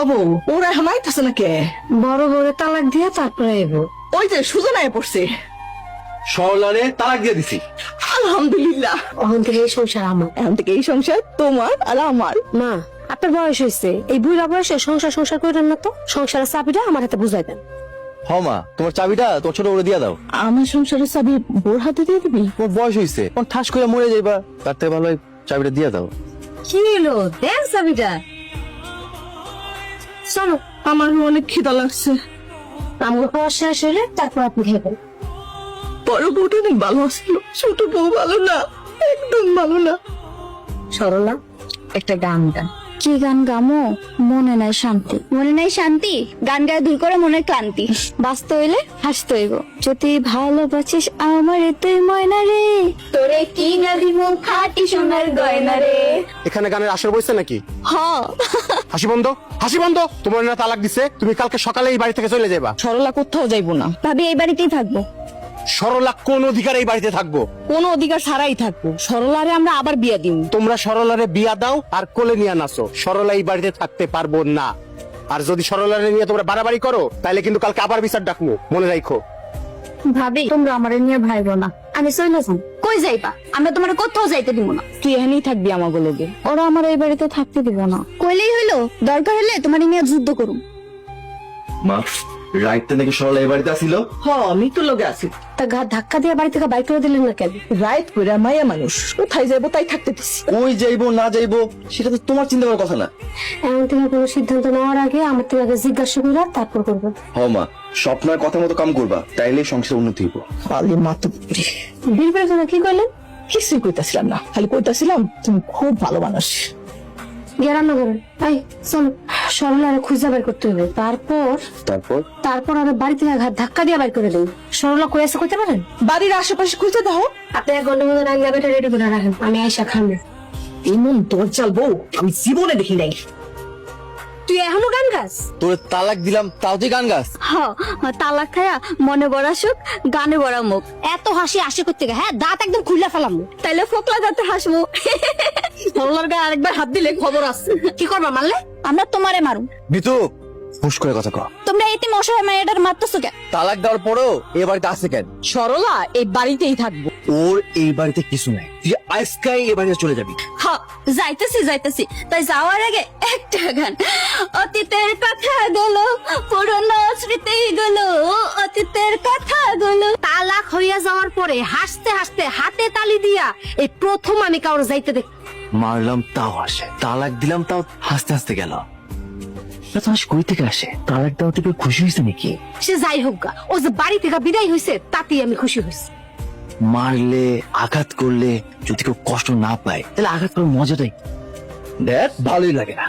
অবু ওরা এখন আইতাছে না কে বড় বড় তালাক দিয়ে তারপরে এবো ওই যে সুজন আয় পড়ছে। সরলারে তালাক দিয়ে দিছি। আলহামদুলিল্লাহ। ওখান থেকে এই সংসার আমার। এখন থেকে এই সংসার তোমার আর আমার। মা আপনার বয়স হয়েছে। এই বুড়া বয়সে সংসার সংসার করেন না তো? সংসারের চাবিটা আমার হাতে বুঝাই দেন। হ মা তোমার চাবিটা তোর ছোট করে দিয়া দাও। আমার সংসারের চাবি বোর হাতে দিয়ে দিবি? তোমার বয়স হইছে তখন ঠাস করে মরে যাইবা। তার থেকে ভালো চাবিটা দিয়া দাও। কি হলো দেন চাবিটা। চলো আমার অনেক খিদা লাগছে। আমার খাওয়া শেষ হলে তারপর আপনি খেবেন। বড় বউটা অনেক ভালো ছিল ছোট বউ ভালো না একদম ভালো না। সরলা একটা গান গান। কি গান গামো? মনে নাই শান্তি। মনে নাই শান্তি? গান গায়ে দূর করে মনে ক্লান্তি। বাঁচতে হইলে হাসতে হইব। যদি ভালোবাসিস আমার তুই ময়না রে। তোরে কি না দিব খাটি সোনার গয়না রে। এখানে গানের আসর বইছে নাকি? হ। হাসি বন্ধ হাসি বন্ধ। তোমার না তালাক দিছে তুমি কালকে সকালে এই বাড়ি থেকে চলে যাবা সরলা কোথাও যাইবো না। ভাবি এই বাড়িতেই থাকব। সরলা কোন অধিকার এই বাড়িতে থাকব? কোনো অধিকার ছাড়াই থাকব। সরলারে আমরা আবার বিয়া দিব। তোমরা সরলারে বিয়া দাও আর কোলে নিয়ে নাচো। সরলা এই বাড়িতে থাকতে পারব না। আর যদি সরলারে নিয়ে তোমরা বাড়াবাড়ি করো তাহলে কিন্তু কালকে আবার বিচার ডাকবো। মনে রাখো ভাবি তোমরা আমার নিয়ে ভাইবো না। আমি চলে যাম। কই যাইবা? আমরা তোমার কোথাও যাইতে দিব না। তুই এখানেই থাকবি আমাকে লোকে ওরা আমার এই বাড়িতে থাকতে দিব না। কইলেই হইল দরকার হলে তোমার নিয়ে যুদ্ধ করুম মা রাইটটা নাকি সরলা এই বাড়িতে আসিল? হ আমি তো লোকে আছি। তা ঘা ধাক্কা দিয়ে বাড়ি থেকে বাইক করে দিলেন না কেন? রাইট করে মায়া মানুষ কোথায় যাব তাই থাকতে দিছি। কই যাইবো না যাইবো সেটা তো তোমার চিন্তা করার কথা না। এমন থেকে কোনো সিদ্ধান্ত নেওয়ার আগে আমার থেকে আগে জিজ্ঞাসা করে তারপর করব। হ মা স্বপ্নের কথা মতো কাম করবা তাইলে সংসার উন্নতি হইব। খালি মাত্র বিড়বিড় করে কি করলেন? কিছুই কইতাছিলাম না খালি কইতাছিলাম তুমি খুব ভালো মানুষ। গিয়ে রান্না করেন এই চলো সরলা আর খুঁজে বের করতে হবে। তারপর তারপর? তারপর আমি বাড়ি থেকে ঘা- ধাক্কা দিয়ে বের করে দিই। সরলা কই আছে কইতে পারেন? বাড়ির আশেপাশে খুঁজে দাও। আপনি এক ঘণ্টার মধ্যে রান্না বেটা রেডি করে রাখেন। আমি আইসা খামে। এমন তোর চাল বউ আমি জীবনে দেখি নাই। তুই এখনও গান গাছ তোরে তালাক দিলাম তাও তুই গান গাছ হ তালাক খায়া মনে বড়া সুখ গানে বড়া মুখ। এত হাসি আসে করতে হ্যাঁ দাঁত একদম খুলে ফেলাম। তাইলে ফোকলা দাঁতে হাসবো। সরলার গায়ে আরেকবার হাত দিলে খবর আছে। কি করবা মারলে? আমরা তোমারে মারুম। বিতু হুশ করে কথা কও তোমরা মেয়েটার মারতেছো কেন? তালাক দেওয়ার পরও এ বাড়িতে কেন? সরলা এই বাড়িতেই থাকব। ওর এই বাড়িতে কিছু নাই। তুই আজকাই এ বাড়িতে চলে যাবি। হ যাইতেছি যাইতেছি। তাই যাওয়ার আগে একটা গান। অতীতের কথা গুলো পুরনো স্মৃতি গুলো অতীতের কথা গুলো। তালাক হইয়া যাওয়ার পরে হাসতে হাসতে হাতে তালি দিয়া এই প্রথম আমি কারোর যাইতে দেখ মারলাম তাও আসে। তালাক দিলাম তাও হাসতে হাসতে গেল। তোমার কই থেকে আসে? তালাক দেওয়া থেকে খুশি হয়েছে নাকি? সে যাই হোক গা ও যে বাড়ি থেকে বিদায় হয়েছে তাতেই আমি খুশি হয়েছি। মারলে আঘাত করলে যদি কেউ কষ্ট না পায় তাহলে আঘাত করার মজাটাই দেখ ভালোই লাগে না।